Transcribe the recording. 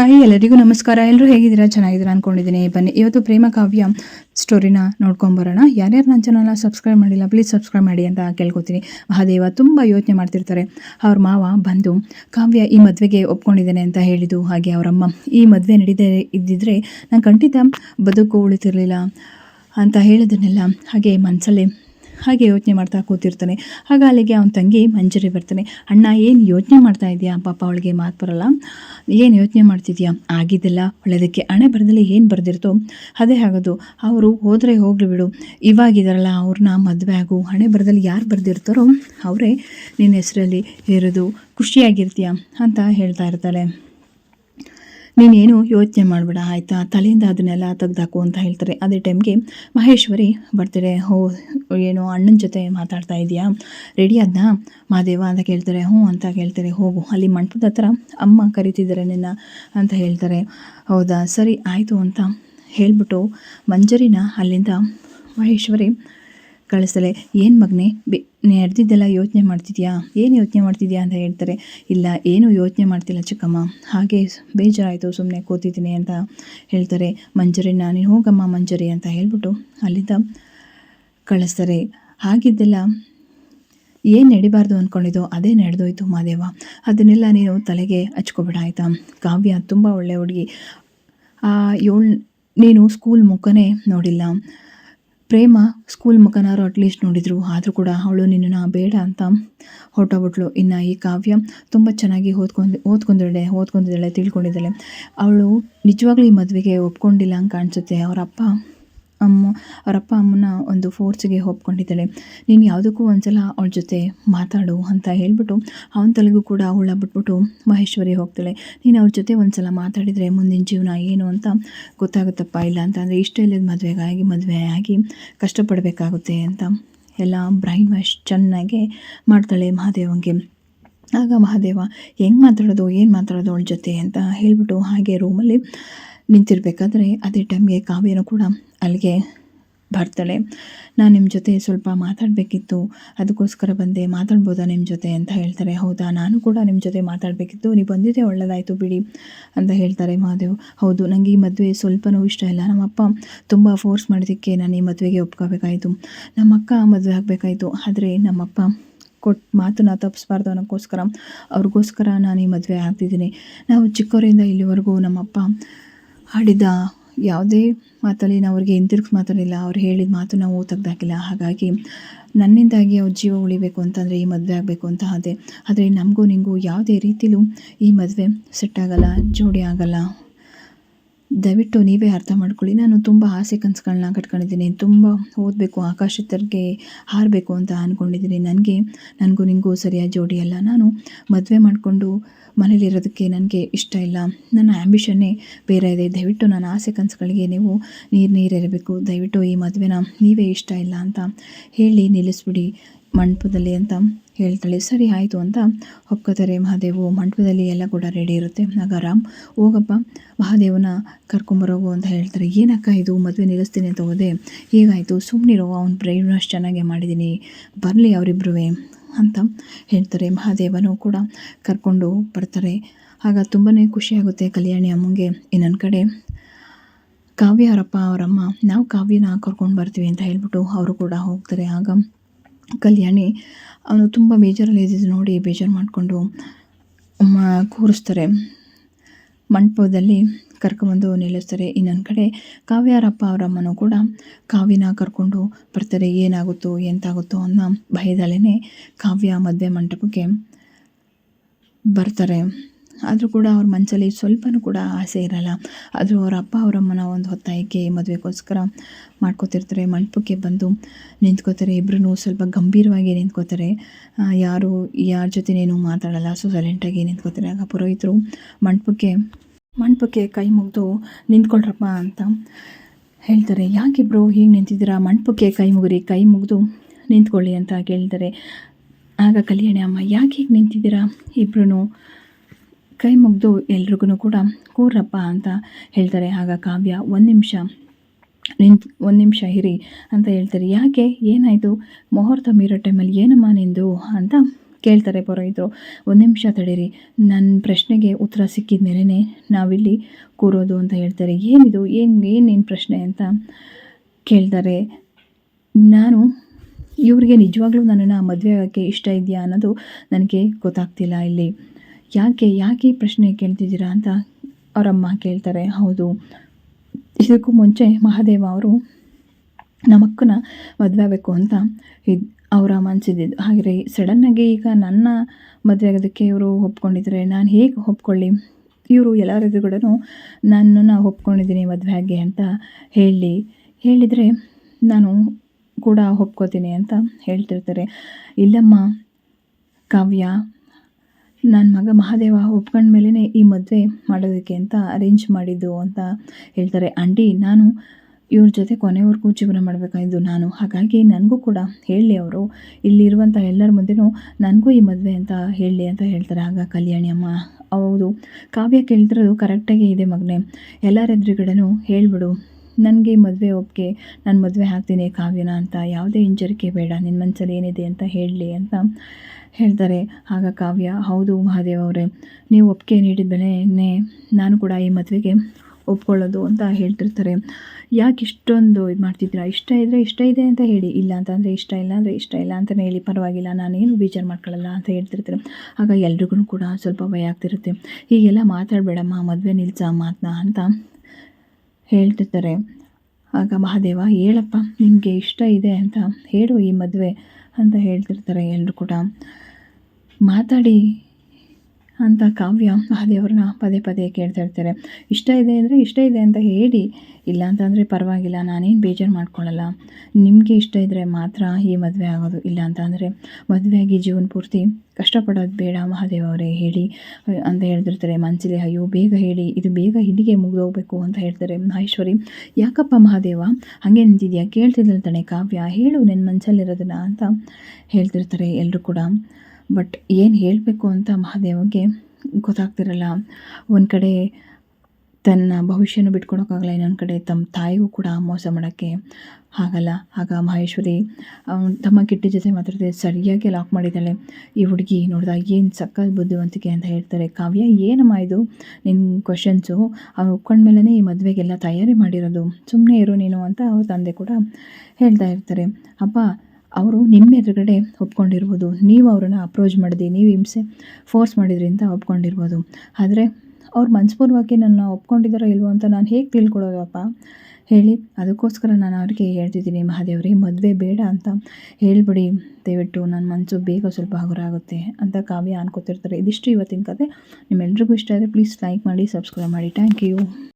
Hi, ಎಲ್ಲರಿಗೂ ನಮಸ್ಕಾರ. ಎಲ್ಲರೂ ಹೇಗಿದ್ದೀರಾ? ಚೆನ್ನಾಗಿದ್ದೀರಾ ಅಂದ್ಕೊಂಡಿದ್ದೀನಿ ಬನ್ನಿ, ಇವತ್ತು ಪ್ರೇಮ ಕಾವ್ಯ ಸ್ಟೋರಿನ ನೋಡ್ಕೊಂಬರೋಣ ಯಾರ್ಯಾರು ನನ್ನ ಚಾನಲ್ನ ಸಬ್ಸ್ಕ್ರೈಬ್ ಮಾಡಿಲ್ಲ ಪ್ಲೀಸ್ ಸಬ್ಸ್ಕ್ರೈಬ್ ಮಾಡಿ ಅಂತ ಕೇಳ್ಕೊತೀನಿ. ಮಹಾದೇವ ತುಂಬ ಯೋಚನೆ ಮಾಡ್ತಿರ್ತಾರೆ. ಅವ್ರ ಮಾವ ಬಂದು, ಕಾವ್ಯ, ಈ ಮದುವೆಗೆ ಒಪ್ಕೊಂಡಿದ್ದೇನೆ ಅಂತ ಹೇಳಿದ್ದು ಹಾಗೆ ಅವರಮ್ಮ ಈ ಮದುವೆ ನಡೀದೇ ಇದ್ದಿದ್ರೆ ನಾನು ಖಂಡಿತ ಬದುಕು ಉಳಿತಿರಲಿಲ್ಲ ಅಂತ ಹೇಳಿದನ್ನೆಲ್ಲ ಹಾಗೆ ಮನಸ್ಸಲ್ಲೇ ಹಾಗೆ ಯೋಚನೆ ಮಾಡ್ತಾ ಕೂತಿರ್ತಾನೆ. ಆಗ ಅಲ್ಲಿಗೆ ಅವನ ತಂಗಿ ಮಂಜರಿ ಬರ್ತಾನೆ. ಅಣ್ಣ, ಏನು ಯೋಚನೆ ಮಾಡ್ತಾ ಇದೆಯಾ? ಪಾಪ ಅವಳಿಗೆ ಮಾತು ಬರಲ್ಲ. ಏನು ಯೋಚನೆ ಮಾಡ್ತಿದ್ಯಾ? ಆಗಿದ್ದೆಲ್ಲ. ಒಳ್ಳೆಯದಕ್ಕೆ ಹಣೆ ಬರದಲ್ಲಿ ಏನು ಬರೆದಿರ್ತೋ ಅದೇ ಆಗೋದು. ಅವರು ಹೋದರೆ ಹೋಗ್ಲಿ ಬಿಡು. ಇವಾಗಿದಾರಲ್ಲ ಅವ್ರನ್ನ ಮದುವೆ ಆಗು. ಹಣೆ ಬರದಲ್ಲಿ ಯಾರು ಬರೆದಿರ್ತಾರೋ ಅವರೇ ನಿನ್ನ ಹೆಸರಲ್ಲಿ ಇರೋದು ಖುಷಿಯಾಗಿರ್ತೀಯ? ಅಂತ ಹೇಳ್ತಾ ಇರ್ತಾಳೆ. ನೀನೇನು ಯೋಚನೆ ಮಾಡಬೇಡ, ಆಯಿತಾ? ತಲೆಯಿಂದ ಅದನ್ನೆಲ್ಲ ತೆಗೆದಾಕು ಅಂತ ಹೇಳ್ತಾರೆ. ಅದೇ ಟೈಮ್ಗೆ ಮಹೇಶ್ವರಿ ಬರ್ತಾರೆ ಹೋ, ಏನು ಅಣ್ಣನ ಜೊತೆ ಮಾತಾಡ್ತಾ ಇದೆಯಾ? ರೆಡಿ ಆದ್ನಾ? ಮಾದೇವ ಅಂತ ಕೇಳ್ತಾರೆ. ಹ್ಞೂ ಅಂತ ಕೇಳ್ತಾರೆ. ಹೋಗು, ಅಲ್ಲಿ ಮಂಟಪದ ಹತ್ರ ಅಮ್ಮ ಕರಿತಿದ್ದಾರೆ ನಿನ್ನ ಅಂತ ಹೇಳ್ತಾರೆ. ಹೌದಾ? ಸರಿ, ಆಯಿತು ಅಂತ ಹೇಳಿಬಿಟ್ಟು ಮಂಜರಿನ ಅಲ್ಲಿಂದ ಮಹೇಶ್ವರಿ ಕಳಿಸ್ತಾಳೆ, ಏನು ಮಗನೇ, ಬೆ ನಡೆದಿದ್ದೆಲ್ಲ ಯೋಚನೆ ಮಾಡ್ತಿದ್ಯಾ? ಏನು ಯೋಚನೆ ಮಾಡ್ತಿದ್ಯಾ ಅಂತ ಹೇಳ್ತಾರೆ, ಇಲ್ಲ, ಏನು ಯೋಚನೆ ಮಾಡ್ತಿಲ್ಲ ಚಿಕ್ಕಮ್ಮ. ಹಾಗೆ ಬೇಜಾರಾಯಿತು ಸುಮ್ಮನೆ ಕೂತಿದ್ದೀನಿ ಅಂತ ಹೇಳ್ತಾರೆ. ಮಂಜರಿ, ನಾನು ಹೋಗಮ್ಮ ಮಂಜರಿ ಅಂತ ಹೇಳ್ಬಿಟ್ಟು ಅಲ್ಲಿಂದ ಕಳಿಸ್ತಾರೆ. ಹಾಗಿದ್ದೆಲ್ಲ ಏನು ನಡಿಬಾರ್ದು ಅಂದ್ಕೊಂಡಿದ್ದೋ ಅದೇ ನಡೆದೋಯ್ತು ಮಾದೇವ ಅದನ್ನೆಲ್ಲ ನೀನು ತಲೆಗೆ ಹಚ್ಕೊಬೇಡ, ಆಯಿತಾ? ಕಾವ್ಯ ತುಂಬ ಒಳ್ಳೆ ಹುಡುಗಿ. ಆ ಏಳು ನೀನು ಸ್ಕೂಲ್ ಮುಖನೇ ನೋಡಿಲ್ಲ. ಪ್ರೇಮ ಸ್ಕೂಲ್ ಮುಖನಾರು ಅಟ್ಲೀಸ್ಟ್ ನೋಡಿದರು. ಆದರೂ ಕೂಡ ಅವಳು ನಿನ್ನನ್ನು ಬೇಡ ಅಂತ ಹೊರಟೋಗ್ಬಿಟ್ಲು ಇನ್ನು ಈ ಕಾವ್ಯ ತುಂಬ ಚೆನ್ನಾಗಿ ಓದ್ಕೊಂಡು, ಓದ್ಕೊಂಡಿದ್ದಾಳೆ ಓದ್ಕೊಂಡಿದ್ದಾಳೆ, ತಿಳ್ಕೊಂಡಿದ್ದಾಳೆ. ಅವಳು ನಿಜವಾಗ್ಲೂ ಈ ಮದುವೆಗೆ ಒಪ್ಕೊಂಡಿಲ್ಲ ಅಂತ ಕಾಣಿಸುತ್ತೆ ಅವರ ಅಮ್ಮ ಅವರಪ್ಪ ಅಮ್ಮನ ಒಂದು ಫೋರ್ಸ್ಗೆ ಒಪ್ಕೊಂಡಿದ್ದಾಳೆ. ನೀನು ಯಾವುದಕ್ಕೂ ಒಂದ್ಸಲ ಅವಳ ಜೊತೆ ಮಾತಾಡು ಅಂತ ಹೇಳಿಬಿಟ್ಟು ಅವನ ತಲೆಗೂ ಕೂಡ ಅವಳ ಬಿಟ್ಬಿಟ್ಟು ಮಹೇಶ್ವರಿ ಹೋಗ್ತಾಳೆ. ನೀನು ಅವ್ರ ಜೊತೆ ಒಂದ್ಸಲ ಮಾತಾಡಿದರೆ ಮುಂದಿನ ಜೀವನ ಏನು ಅಂತ ಗೊತ್ತಾಗುತ್ತಪ್ಪ? ಇಲ್ಲ ಅಂತಂದರೆ ಇಷ್ಟ ಇಲ್ಲದ ಮದುವೆಗಾಗಿ ಮದುವೆ ಆಗಿ ಕಷ್ಟಪಡಬೇಕಾಗುತ್ತೆ ಅಂತ ಎಲ್ಲ ಬ್ರೈನ್ ವಾಶ್ ಚೆನ್ನಾಗಿ ಮಾಡ್ತಾಳೆ ಮಹಾದೇವಂಗೆ. ಆಗ ಮಹಾದೇವ, ಹೆಂಗೆ ಮಾತಾಡೋದು? ಏನು ಮಾತಾಡೋದು ಅವಳ ಜೊತೆ? ಅಂತ ಹೇಳಿಬಿಟ್ಟು ಹಾಗೆ ರೂಮಲ್ಲಿ ನಿಂತಿರಬೇಕಾದ್ರೆ ಅದೇ ಟೈಮ್ಗೆ ಕಾವ್ಯನೂ ಕೂಡ ಅಲ್ಲಿಗೆ ಬರ್ತಾಳೆ. ನಾನು ನಿಮ್ಮ ಜೊತೆ ಸ್ವಲ್ಪ ಮಾತಾಡಬೇಕಿತ್ತು, ಅದಕ್ಕೋಸ್ಕರ ಬಂದೆ, ಮಾತಾಡ್ಬೋದಾ ನಿಮ್ಮ ಜೊತೆ ಅಂತ ಹೇಳ್ತಾರೆ. ಹೌದಾ, ನಾನು ಕೂಡ ನಿಮ್ಮ ಜೊತೆ ಮಾತಾಡಬೇಕಿತ್ತು, ನೀವು ಬಂದಿದ್ದೆ ಒಳ್ಳೆಯದಾಯಿತು ಬಿಡಿ ಅಂತ ಹೇಳ್ತಾರೆ ಮಹಾದೇವ್. ಹೌದು ನನಗೆ ಈ ಮದುವೆ ಸ್ವಲ್ಪನೂ ಇಷ್ಟ ಇಲ್ಲ. ನಮ್ಮಪ್ಪ ತುಂಬ ಫೋರ್ಸ್ ಮಾಡಿದ್ದಕ್ಕೆ ನಾನು ಈ ಮದುವೆಗೆ ಒಪ್ಕೋಬೇಕಾಯಿತು. ನಮ್ಮ ಅಕ್ಕ ಮದುವೆ ಆಗಬೇಕಾಯಿತು, ಆದರೆ ನಮ್ಮಪ್ಪ ಕೊಟ್ಟು ಮಾತನ್ನ ತಪ್ಪಿಸ್ಬಾರ್ದು ಅನ್ನೋಕ್ಕೋಸ್ಕರ ಅವ್ರಿಗೋಸ್ಕರ ನಾನು ಈ ಮದುವೆ ಆಗ್ತಿದ್ದೀನಿ. ನಾವು ಚಿಕ್ಕವರಿಂದ ಇಲ್ಲಿವರೆಗೂ ನಮ್ಮಪ್ಪ ಆಡಿದ ಯಾವುದೇ ಮಾತಲ್ಲಿ ನಾವು ಅವ್ರಿಗೆ ಹಿಂತಿರುಗಿಸಿ ಮಾತಾಡಿಲ್ಲ ಅವ್ರು ಹೇಳಿದ ಮಾತು ನಾವು ತೆಗ್ದಾಕಿಲ್ಲ. ಹಾಗಾಗಿ ನನ್ನಿಂದಾಗಿ ಅವ್ರ ಜೀವ ಉಳಿಬೇಕು ಅಂತಂದರೆ ಈ ಮದುವೆ ಆಗಬೇಕು ಅಂತ ಅದೇ ಆದರೆ ನಮಗೂ ನಿಮಗೂ ಯಾವುದೇ ರೀತಿಲೂ ಈ ಮದುವೆ ಸೆಟ್ ಜೋಡಿ ಆಗಲ್ಲ. ದಯವಿಟ್ಟು ನೀವೇ ಅರ್ಥ ಮಾಡ್ಕೊಳ್ಳಿ. ನಾನು ತುಂಬ ಆಸೆ ಕನಸುಗಳನ್ನ ಕಟ್ಕೊಂಡಿದ್ದೀನಿ. ತುಂಬ ಓದಬೇಕು, ಆಕಾಶದವರೆಗೆ ಹಾರಬೇಕು ಅಂತ ಅಂದ್ಕೊಂಡಿದ್ದೀನಿ ನನಗೆ, ನನಗೂ ನಿಂಗೂ ಸರಿಯಾದ ಜೋಡಿ ಅಲ್ಲ. ನಾನು ಮದುವೆ ಮಾಡಿಕೊಂಡು ಮನೇಲಿರೋದಕ್ಕೆ ನನಗೆ ಇಷ್ಟ ಇಲ್ಲ. ನನ್ನ ಆ್ಯಂಬಿಷನ್ನೇ ಬೇರೆ ಇದೆ. ದಯವಿಟ್ಟು ನನ್ನ ಆಸೆ ಕನಸುಗಳಿಗೆ ನೀವು ನೀರು ಇರಬೇಕು ದಯವಿಟ್ಟು ಈ ಮದುವೆನ ನೀವೇ ಇಷ್ಟ ಇಲ್ಲ ಅಂತ ಹೇಳಿ ನಿಲ್ಲಿಸ್ಬಿಡಿ. ಮಂಟಪದಲ್ಲಿ ಅಂತ ಹೇಳ್ತಾಳೆ. ಸರಿ, ಆಯಿತು ಅಂತ ಒಪ್ಕೋತಾರೆ. ಮಹಾದೇವು ಮಂಟಪದಲ್ಲಿ ಎಲ್ಲ ಕೂಡ ರೆಡಿ ಇರುತ್ತೆ. ಆಗ ರಾಮ್, ಹೋಗಪ್ಪ, ಮಹಾದೇವನ ಕರ್ಕೊಂಬರೋಗು ಅಂತ ಹೇಳ್ತಾರೆ. ಏನಕ್ಕ ಇದು? ಮದುವೆ ನಿಲ್ಲಿಸ್ತೀನಿ ಅಂತ ಹೋದೆ. ಹೀಗಾಯಿತು? ಸುಮ್ಮನಿರೋ ಅವ್ನ ಬ್ರೈನ್ ಅಷ್ಟು ಚೆನ್ನಾಗೇ ಮಾಡಿದ್ದೀನಿ ಬರಲಿ ಅವರಿಬ್ಬರೂ ಅಂತ ಹೇಳ್ತಾರೆ. ಮಹಾದೇವನು ಕೂಡ ಕರ್ಕೊಂಡು ಬರ್ತಾರೆ. ಆಗ ತುಂಬಾ ಖುಷಿಯಾಗುತ್ತೆ ಕಲ್ಯಾಣಿ ಅಮ್ಮಂಗೆ. ಇನ್ನೊಂದು ಕಡೆ ಕಾವ್ಯ ಅವರಮ್ಮ, ನಾವು ಕಾವ್ಯನ ಕರ್ಕೊಂಡು ಬರ್ತೀವಿ ಅಂತ ಹೇಳ್ಬಿಟ್ಟು ಅವರು ಕೂಡ ಹೋಗ್ತಾರೆ. ಆಗ ಕಲ್ಯಾಣಿ, ಅವನು ತುಂಬ ಬೇಜಾರಲ್ಲಿ ಇದ್ದಿದ್ದು ನೋಡಿ ಬೇಜಾರು ಮಾಡಿಕೊಂಡು ಕೂರಿಸ್ತಾರೆ. ಮಂಟಪದಲ್ಲಿ ಕರ್ಕೊಂಬಂದು ನಿಲ್ಲಿಸ್ತಾರೆ. ಇನ್ನೊಂದು ಕಡೆ ಕಾವ್ಯಾರಪ್ಪ ಅವರಮ್ಮನೂ ಕೂಡ ಕಾವ್ಯನ ಕರ್ಕೊಂಡು ಬರ್ತಾರೆ. ಏನಾಗುತ್ತೋ, ಎಂತಾಗುತ್ತೋ ಅನ್ನೋ ಭಯದಲ್ಲೇ ಕಾವ್ಯ ಮದುವೆ ಮಂಟಪಕ್ಕೆ ಬರ್ತಾರೆ. ಆದರೂ ಕೂಡ ಅವ್ರ ಮನಸ್ಸಲ್ಲಿ ಸ್ವಲ್ಪನೂ ಕೂಡ ಆಸೆ ಇರಲ್ಲ. ಆದರೂ ಅವರ ಅಪ್ಪ ಅವರಮ್ಮನ ಒಂದು ಹೊತ್ತಾಯಕ್ಕೆ ಮದುವೆಗೋಸ್ಕರ ಮಾಡ್ಕೋತಿರ್ತಾರೆ, ಮಂಟಪಕ್ಕೆ ಬಂದು ನಿಂತ್ಕೋತಾರೆ ಇಬ್ಬರೂ ಸ್ವಲ್ಪ ಗಂಭೀರವಾಗಿ ನಿಂತ್ಕೋತಾರೆ. ಯಾರು, ಯಾರ ಜೊತೆನೇನು ಮಾತಾಡಲ್ಲ ಸೊ ಸೈಲೆಂಟಾಗಿ ನಿಂತ್ಕೋತಾರೆ. ಆಗ ಪುರೋಹಿತರು ಮಂಟಪಕ್ಕೆ ಮಂಟಪಕ್ಕೆ ಕೈ ಮುಗಿದು ನಿಂತ್ಕೊಳ್ರಪ್ಪ ಅಂತ ಹೇಳ್ತಾರೆ. ಯಾಕಿಬ್ರು ಹೀಗೆ ನಿಂತಿದ್ದೀರಾ? ಮಂಟಪಕ್ಕೆ ಕೈ ಮುಗಿರಿ, ಕೈ ಮುಗಿದು ನಿಂತ್ಕೊಳ್ಳಿ ಅಂತ ಕೇಳ್ತಾರೆ. ಆಗ ಕಲ್ಯಾಣಿ ಅಮ್ಮ, ಯಾಕೆ ಹೀಗೆ ನಿಂತಿದ್ದೀರಾ? ಇಬ್ಬರೂ ಕೈ ಮುಗಿದು ಎಲ್ರಿಗೂ ಕೂಡ ಕೂರಪ್ಪ ಅಂತ ಹೇಳ್ತಾರೆ. ಆಗ ಕಾವ್ಯ, ಒಂದು ನಿಮಿಷ ನಿಂತು, ಒಂದು ನಿಮಿಷ ಹಿರಿ ಅಂತ ಹೇಳ್ತಾರೆ. ಯಾಕೆ? ಏನಾಯಿತು? ಮುಹೂರ್ತ ಮೀರೋ ಟೈಮಲ್ಲಿ ಏನಮ್ಮ ನಿಂದು? ಅಂತ ಕೇಳ್ತಾರೆ ಪುರೋಹಿತರು. ಒಂದು ನಿಮಿಷ ತಡೀರಿ. ನನ್ನ ಪ್ರಶ್ನೆಗೆ ಉತ್ತರ ಸಿಕ್ಕಿದ ಮೇಲೇ ನಾವಿಲ್ಲಿ ಕೂರೋದು ಅಂತ ಹೇಳ್ತಾರೆ. ಏನಿದು? ಏನು ಏನೇನು ಪ್ರಶ್ನೆ ಅಂತ ಕೇಳ್ತಾರೆ. ನಾನು ಇವರಿಗೆ ನಿಜವಾಗ್ಲೂ ನನ್ನನ್ನು ಮದುವೆ ಆಗೋಕ್ಕೆ ಇಷ್ಟ ಇದೆಯಾ ಅನ್ನೋದು ನನಗೆ ಗೊತ್ತಾಗ್ತಿಲ್ಲ ಇಲ್ಲಿ. ಯಾಕೆ ಯಾಕೆ ಈ ಪ್ರಶ್ನೆ ಕೇಳ್ತಿದ್ದೀರಾ ಅಂತ ಅವರಮ್ಮ ಕೇಳ್ತಾರೆ. ಹೌದು. ಇದಕ್ಕೂ ಮುಂಚೆ ಮಹಾದೇವ ಅವರು ನಮ್ಮಕ್ಕನ ಮದುವೆ ಆಗಬೇಕು ಅಂತ ಇದು ಅವರ ಮನಸ್ಸಿದ್ದು ಹಾಗೆ ಸಡನ್ನಾಗಿ ಈಗ ನನ್ನ ಮದುವೆ ಆಗೋದಕ್ಕೆ ಇವರು ಒಪ್ಕೊಂಡಿದ್ದಾರೆ ನಾನು ಹೇಗೆ ಒಪ್ಕೊಳ್ಳಿ? ಇವರು ಎಲ್ಲರ ಕೂಡ ನನ್ನನ್ನು ಒಪ್ಕೊಂಡಿದ್ದೀನಿ ಮದುವೆ ಆಗಿ ಅಂತ ಹೇಳಿ. ಹೇಳಿದರೆ ನಾನು ಕೂಡ ಒಪ್ಕೋತೀನಿ ಅಂತ ಹೇಳ್ತಿರ್ತಾರೆ. ಇಲ್ಲಮ್ಮ, ಕಾವ್ಯ ನನ್ನ ಮಗ ಮಹಾದೇವ ಒಪ್ಕೊಂಡ ಮೇಲೇ ಈ ಮದುವೆ ಮಾಡೋದಕ್ಕೆ ಅಂತ ಅರೇಂಜ್ ಮಾಡಿದ್ದು ಅಂತ ಹೇಳ್ತಾರೆ. ಆಂಟಿ, ನಾನು ಇವ್ರ ಜೊತೆ ಕೊನೆವರೆಗೂ ಜೀವನ ಮಾಡಬೇಕಾಯಿದ್ದು ನಾನು. ಹಾಗಾಗಿ ನನಗೂ ಕೂಡ ಹೇಳಲಿ ಅವರು ಇಲ್ಲಿರುವಂಥ ಎಲ್ಲರ ಮುಂದೆನೂ ನನಗೂ ಈ ಮದುವೆ ಅಂತ ಹೇಳಲಿ ಅಂತ ಹೇಳ್ತಾರೆ. ಆಗ ಕಲ್ಯಾಣಿ ಅಮ್ಮ, ಹೌದು, ಕಾವ್ಯ ಕೇಳ್ತಿರೋದು ಕರೆಕ್ಟಾಗಿ ಇದೆ ಮಗನೇ. ಎಲ್ಲರ ಎದುರುಗಡೆನೂ ಹೇಳಿಬಿಡು. ನನಗೆ ಈ ಮದುವೆ ಒಪ್ಪಿಗೆ ನಾನು ಮದುವೆ ಹಾಕ್ತೀನಿ ಕಾವ್ಯನ ಅಂತ. ಯಾವುದೇ ಹಿಂಜರಿಕೆ ಬೇಡ. ನಿನ್ನ ಮನಸ್ಸಲ್ಲಿ ಏನಿದೆ ಅಂತ ಹೇಳಲಿ ಅಂತ ಹೇಳ್ತಾರೆ, ಆಗ ಕಾವ್ಯ, ಹೌದು ಮಹಾದೇವ ಅವರೇ, ನೀವು ಒಪ್ಪಿಗೆ ನೀಡಿದ ಮೇಲೆ ನಾನು ಕೂಡ ಈ ಮದುವೆಗೆ ಒಪ್ಕೊಳ್ಳೋದು ಅಂತ ಹೇಳ್ತಿರ್ತಾರೆ. ಯಾಕೆ ಇಷ್ಟೊಂದು ಇದು ಮಾಡ್ತಿದ್ದೀರಾ? ಇಷ್ಟ ಇದ್ದರೆ ಇಷ್ಟ ಇದೆ ಅಂತ ಹೇಳಿ, ಇಲ್ಲ ಅಂತಂದರೆ ಇಷ್ಟ ಇಲ್ಲ ಅಂದರೆ ಇಷ್ಟ ಇಲ್ಲ ಅಂತಲೇ ಹೇಳಿ, ಪರವಾಗಿಲ್ಲ, ನಾನೇನು ಬೇಜಾರು ಮಾಡ್ಕೊಳ್ಳಲ್ಲ ಅಂತ ಹೇಳ್ತಿರ್ತಾರೆ. ಆಗ ಎಲ್ರಿಗೂ ಕೂಡ ಸ್ವಲ್ಪ ಭಯ ಆಗ್ತಿರುತ್ತೆ. ಹೀಗೆಲ್ಲ ಮಾತಾಡಬೇಡಮ್ಮ, ಮದುವೆ ನಿಲ್ಸ ಮಾತನ್ನ ಅಂತ ಹೇಳ್ತಿರ್ತಾರೆ. ಆಗ ಮಹಾದೇವ, ಹೇಳಪ್ಪ, ನಿಮಗೆ ಇಷ್ಟ ಇದೆ ಅಂತ ಹೇಳು ಈ ಮದುವೆ ಅಂತ ಹೇಳ್ತಿರ್ತಾರೆ ಎಲ್ಲರೂ ಕೂಡ. ಮಾತಾಡಿ ಅಂತ ಕಾವ್ಯ ಮಹಾದೇವ್ರನ್ನ ಪದೇ ಪದೇ ಕೇಳ್ತಾ ಇರ್ತಾರೆ. ಇಷ್ಟ ಇದೆ ಅಂದರೆ ಇಷ್ಟ ಇದೆ ಅಂತ ಹೇಳಿ, ಇಲ್ಲ ಅಂತಂದರೆ ಪರವಾಗಿಲ್ಲ, ನಾನೇನು ಬೇಜಾರು ಮಾಡ್ಕೊಳ್ಳಲ್ಲ. ನಿಮಗೆ ಇಷ್ಟ ಇದ್ದರೆ ಮಾತ್ರ ಈ ಮದುವೆ ಆಗೋದು, ಇಲ್ಲ ಅಂತ ಅಂದರೆ ಮದುವೆಯಾಗಿ ಜೀವನ ಪೂರ್ತಿ ಕಷ್ಟಪಡೋದು ಬೇಡ ಮಹಾದೇವ ಅವರೇ ಹೇಳಿ, ಅಂತ ಹೇಳ್ತಿರ್ತಾರೆ. ಮನಸ್ಸಿಗೆ ಅಯ್ಯೋ, ಬೇಗ ಹೇಳಿ, ಇದು ಬೇಗ ಇಲ್ಲಿಗೆ ಮುಗಿದೋಗ್ಬೇಕು ಅಂತ ಹೇಳ್ತಾರೆ ಮಹೇಶ್ವರಿ. ಯಾಕಪ್ಪ ಮಹಾದೇವ? ಹಾಗೆ ನಿಂತಿದ್ಯಾ? ಕೇಳ್ತಿದ್ದಿಲ್ಲ ತಾನೆ ಕಾವ್ಯ. ಹೇಳು ನನ್ನ ಮನಸ್ಸಲ್ಲಿರೋದನ್ನ ಅಂತ ಹೇಳ್ತಿರ್ತಾರೆ ಎಲ್ಲರೂ ಕೂಡ. ಬಟ್ ಏನು ಹೇಳಬೇಕು ಅಂತ ಮಹಾದೇವಗೆ ಗೊತ್ತಾಗ್ತಿರಲ್ಲ. ಒಂದು ಕಡೆ ತನ್ನ ಭವಿಷ್ಯನ ಬಿಟ್ಕೊಡೋಕ್ಕಾಗಲ್ಲ, ಇನ್ನೊಂದು ಕಡೆ ತಮ್ಮ ತಾಯಿಗೂ ಕೂಡ ಮೋಸ ಮಾಡೋಕ್ಕೆ ಆಗಲ್ಲ. ಆಗ ಮಹೇಶ್ವರಿ, ಅವ್ನ್ ತಮ್ಮ ಕಿಟ್ಟಿ ಜೊತೆ ಮಾತಾಡಿದ್ರೆ ಸರಿಯಾಗಿ ಲಾಕ್ ಮಾಡಿದ್ದಾಳೆ. ಈ ಹುಡುಗಿ ನೋಡಿದ ಏನು ಸಕ್ಕತ್ ಬುದ್ಧಿವಂತಿಕೆ ಅಂತ ಹೇಳ್ತಾರೆ. ಕಾವ್ಯ, ಏನಮ್ಮ ಇದು? ನಿನ್ನ ಕ್ವಶನ್ಸು ಅವ್ರು ಒಪ್ಕೊಂಡ್ಮೇಲೆ ಈ ಮದುವೆಗೆಲ್ಲ ತಯಾರಿ ಮಾಡಿರೋದು. ಸುಮ್ಮನೆ ಇರು ನೀನು ಅಂತ ಅವ್ರ ತಂದೆ ಕೂಡ ಹೇಳ್ತಾ ಇರ್ತಾರೆ. ಅಪ್ಪ ಅವರು ನಿಮ್ಮ ಎದುರುಗಡೆ ಒಪ್ಕೊಂಡಿರ್ಬೋದು. ನೀವು ಅವ್ರನ್ನ ಅಪ್ರೋಚ್ ಮಾಡಿದೆ ನೀವು ಹಿಂಸೆ ಫೋರ್ಸ್ ಮಾಡಿದ್ರಿ ಅಂತ ಒಪ್ಕೊಂಡಿರ್ಬೋದು. ಆದರೆ ಅವ್ರು ಮನಸ್ಪೂರ್ವಾಗಿ ನನ್ನ ಒಪ್ಕೊಂಡಿದ್ದಾರೋ ಇಲ್ವೋ ಅಂತ ನಾನು ಹೇಗೆ ತಿಳ್ಕೊಳ್ಳೋದಪ್ಪ? ಹೇಳಿ. ಅದಕ್ಕೋಸ್ಕರ ನಾನು ಅವ್ರಿಗೆ ಹೇಳ್ತಿದ್ದೀನಿ, ಮಹಾದೇವ್ರಿ, ಮದುವೆ ಬೇಡ ಅಂತ ಹೇಳಿಬಿಡಿ. ದಯವಿಟ್ಟು ನನ್ನ ಮನಸ್ಸು ಬೇಗ ಸ್ವಲ್ಪ ಹಗುರ ಆಗುತ್ತೆ ಅಂತ ಕಾವ್ಯ ಅನ್ಕೋತಿರ್ತಾರೆ. ಇದಿಷ್ಟು ಇವತ್ತಿನ ಕತೆ. ನಿಮ್ಮೆಲ್ರಿಗೂ ಇಷ್ಟ ಆದರೆ ಪ್ಲೀಸ್ ಲೈಕ್ ಮಾಡಿ ಸಬ್ಸ್ಕ್ರೈಬ್ ಮಾಡಿ. Thank you